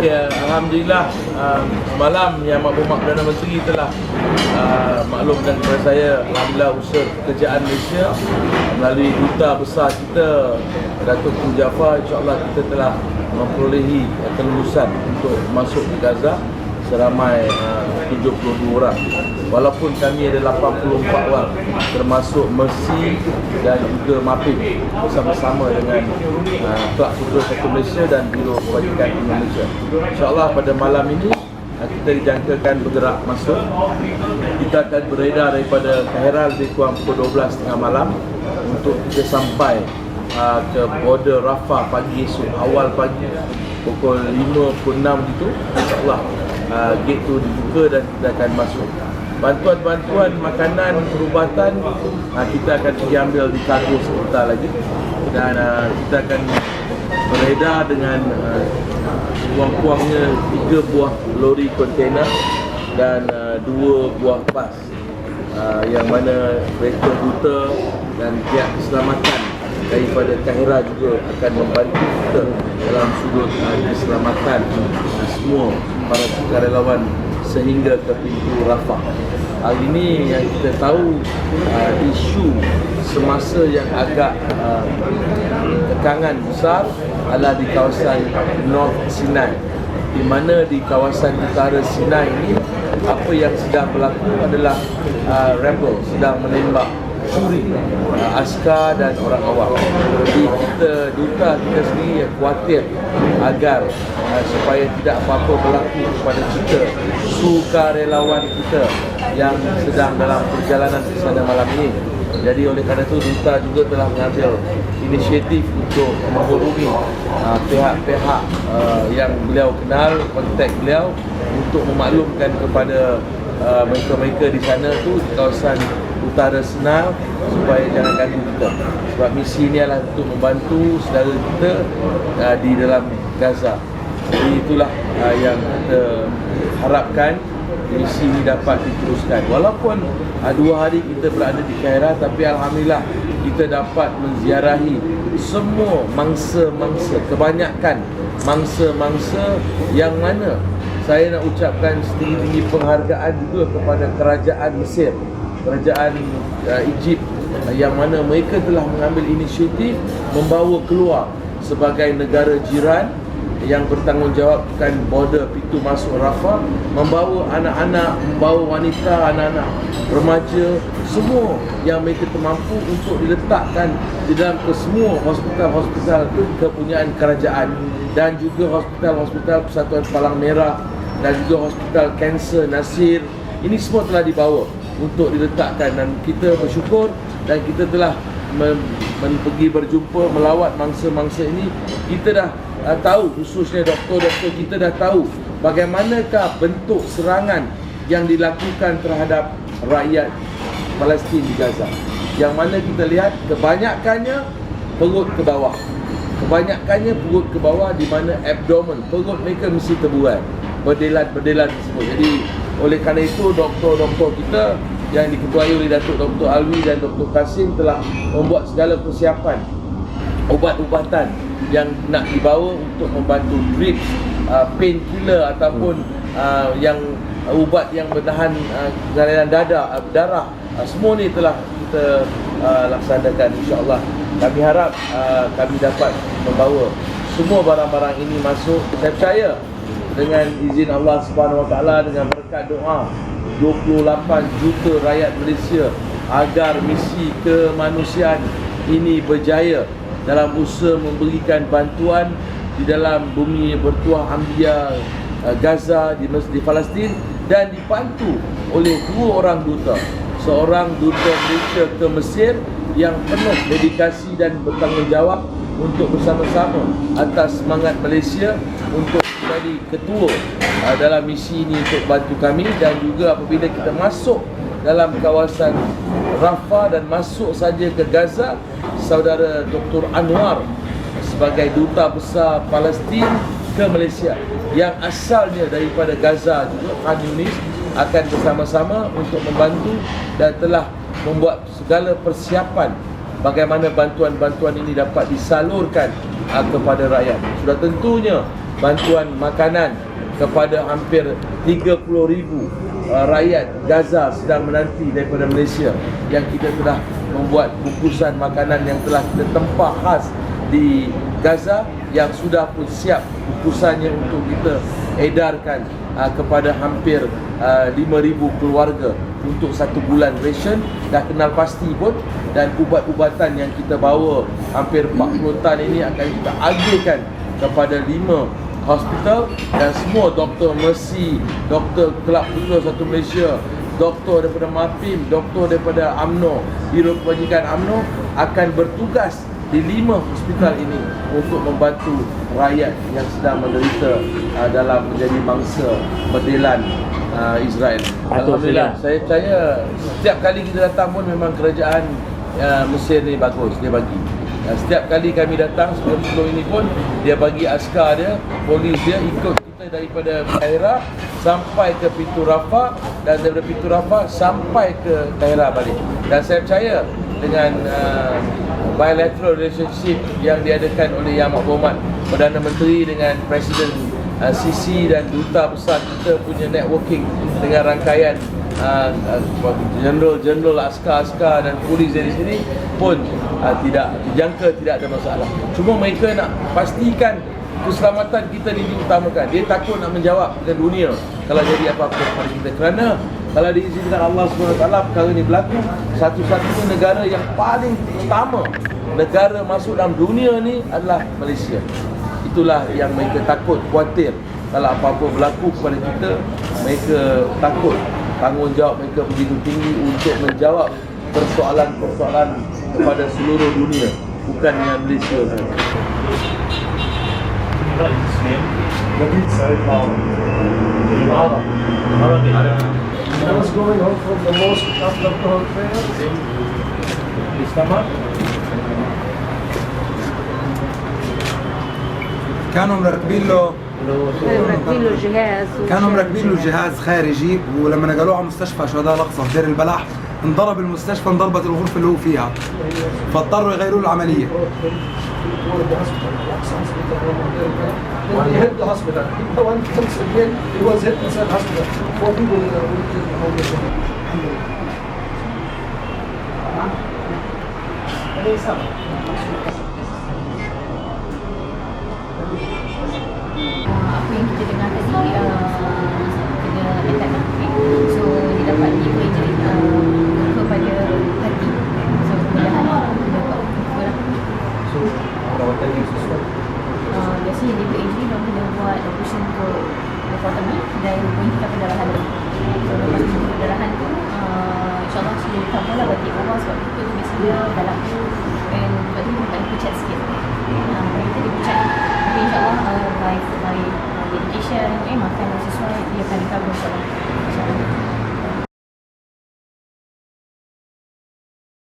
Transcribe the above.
Okey, Alhamdulillah. Uh, Malam yang Maklumat Perdana Menteri telah uh, Maklumkan kepada saya Alhamdulillah usaha pekerjaan Malaysia Melalui duta besar kita Datuk Tun Jaafar InsyaAllah kita telah memperolehi kelulusan Untuk masuk ke Gaza Seramai uh, 72 orang. Walaupun kami ada 84 orang Termasuk Mercy dan juga Mapit Bersama-sama dengan uh, Kelab Putera Satu Malaysia dan Biro Kebajikan Indonesia. InsyaAllah pada malam ini uh, kita dijangkakan bergerak masuk. Kita akan beredar daripada Kahira lebih kurang pukul 12.30 malam Untuk kita sampai uh, ke border Rafah pagi esok Awal pagi pukul 5 pukul 6 gitu. InsyaAllah uh, gate tu dibuka dan kita akan masuk. Bantuan-bantuan makanan perubatan uh, kita akan pergi ambil di kargo sebentar lagi. Dan uh, kita akan beredar dengan uh, kurang-kurangnya tiga buah lori kontainer dan uh, dua buah bas. Uh, yang mana kereta duta dan pihak keselamatan daripada Kahira juga akan membantu kita dalam sudut uh, keselamatan uh, semua para sukarelawan sehingga ke pintu Rafah. Hari ini yang kita tahu uh, isu semasa yang agak uh, tekangan besar adalah di kawasan North Sinai di mana di kawasan utara Sinai ini apa yang sedang berlaku adalah uh, rebel sedang menembak curi uh, askar dan orang awam. Jadi kita duta kita sendiri yang khawatir agar uh, supaya tidak apa-apa berlaku kepada kita sukarelawan kita yang sedang dalam perjalanan sana malam ini. Jadi oleh kerana itu duta juga telah mengambil inisiatif untuk menghubungi uh, pihak-pihak uh, yang beliau kenal, kontak beliau untuk memaklumkan kepada uh, mereka-mereka di sana tu di kawasan utara Senal supaya jangan ganggu kita. Sebab misi ini adalah untuk membantu saudara kita uh, di dalam Gaza. Jadi itulah uh, yang kita harapkan misi ini dapat diteruskan. Walaupun uh, dua hari kita berada di Kaira tapi Alhamdulillah kita dapat menziarahi semua mangsa-mangsa kebanyakan mangsa-mangsa yang mana saya nak ucapkan setinggi-tinggi penghargaan juga kepada kerajaan Mesir kerajaan uh, Egypt uh, yang mana mereka telah mengambil inisiatif membawa keluar sebagai negara jiran yang bertanggungjawabkan border pintu masuk Rafah membawa anak-anak, membawa wanita, anak-anak remaja semua yang mereka termampu untuk diletakkan di dalam ke semua hospital-hospital kepunyaan kerajaan dan juga hospital-hospital Persatuan Palang Merah dan juga hospital kanser Nasir. Ini semua telah dibawa untuk diletakkan dan kita bersyukur dan kita telah men, pergi berjumpa melawat mangsa-mangsa ini. Kita dah uh, tahu khususnya doktor-doktor kita dah tahu bagaimanakah bentuk serangan yang dilakukan terhadap rakyat Palestin di Gaza. Yang mana kita lihat kebanyakannya perut ke bawah. Kebanyakannya perut ke bawah di mana abdomen perut mereka mesti terbuai berdelan-berdelan tersebut jadi oleh kerana itu doktor-doktor kita yang diketuai oleh Datuk Dr. Alwi dan Dr. Kasim telah membuat segala persiapan ubat-ubatan yang nak dibawa untuk membantu drip, uh, painkiller ataupun uh, yang uh, ubat yang menahan uh, galian dada, uh, darah uh, semua ni telah kita uh, laksanakan insya-Allah. Kami harap uh, kami dapat membawa semua barang-barang ini masuk. Saya percaya dengan izin Allah Subhanahu Wa Taala dengan berkat doa 28 juta rakyat Malaysia agar misi kemanusiaan ini berjaya dalam usaha memberikan bantuan di dalam bumi bertuah Ambia uh, Gaza di Mesir Palestin dan dibantu oleh dua orang duta. Seorang duta Malaysia ke Mesir yang penuh dedikasi dan bertanggungjawab untuk bersama-sama atas semangat Malaysia untuk menjadi ketua uh, dalam misi ini untuk bantu kami dan juga apabila kita masuk dalam kawasan Rafah dan masuk saja ke Gaza saudara Dr. Anwar sebagai duta besar Palestin ke Malaysia yang asalnya daripada Gaza juga Khan Yunis akan bersama-sama untuk membantu dan telah membuat segala persiapan bagaimana bantuan-bantuan ini dapat disalurkan uh, kepada rakyat. Sudah tentunya bantuan makanan kepada hampir 30,000 uh, rakyat Gaza sedang menanti daripada Malaysia yang kita telah membuat bungkusan makanan yang telah kita tempah khas di Gaza yang sudah pun siap bungkusannya untuk kita edarkan uh, kepada hampir uh, 5,000 keluarga untuk satu bulan ration. Dah kenal pasti pun dan ubat-ubatan yang kita bawa hampir 40 tan ini akan kita agihkan kepada 5 hospital dan semua doktor Mercy, doktor Kelab Putera Satu Malaysia, doktor daripada MAPIM, doktor daripada AMNO, Biro Kebajikan AMNO akan bertugas di lima hospital ini untuk membantu rakyat yang sedang menderita uh, dalam menjadi bangsa berdelan uh, Israel. Alhamdulillah, saya percaya setiap kali kita datang pun memang kerajaan uh, Mesir ni bagus, dia bagi. Setiap kali kami datang sebelum sebelum ini pun dia bagi askar dia, polis dia ikut kita daripada Kaira sampai ke pintu Rafah dan daripada pintu Rafah sampai ke Kaira balik. Dan saya percaya dengan uh, bilateral relationship yang diadakan oleh Yang Berhormat Perdana Menteri dengan Presiden uh, Sisi dan Duta Besar kita punya networking dengan rangkaian uh, uh, general-general askar-askar dan polis dari sini pun uh, tidak dijangka tidak ada masalah. Cuma mereka nak pastikan keselamatan kita diutamakan. Dia takut nak menjawab dengan dunia kalau jadi apa-apa kepada kita. Kerana kalau diizinkan Allah SWT perkara ini berlaku, satu-satunya negara yang paling utama negara masuk dalam dunia ni adalah Malaysia. Itulah yang mereka takut, khawatir kalau apa-apa berlaku kepada kita, mereka takut tanggungjawab mereka begitu tinggi untuk menjawab persoalan-persoalan kepada seluruh dunia bukan dengan Malaysia saja. I was going home from the mosque after the prayer. كانوا مركبين له مركبين له جهاز كانوا مركبين له جهاز خارجي ولما نقلوه على مستشفى شهداء الأقصى في دير البلح انضرب المستشفى انضربت الغرفة اللي هو فيها. فاضطروا يغيروا له العملية. One of sebab tu biasanya dalam and lepas tu dia tak dipucat sikit. Uh, kita dipucat tapi insyaAllah uh, by, by uh, dedication eh makan yang sesuai dia akan recover insyaAllah insyaAllah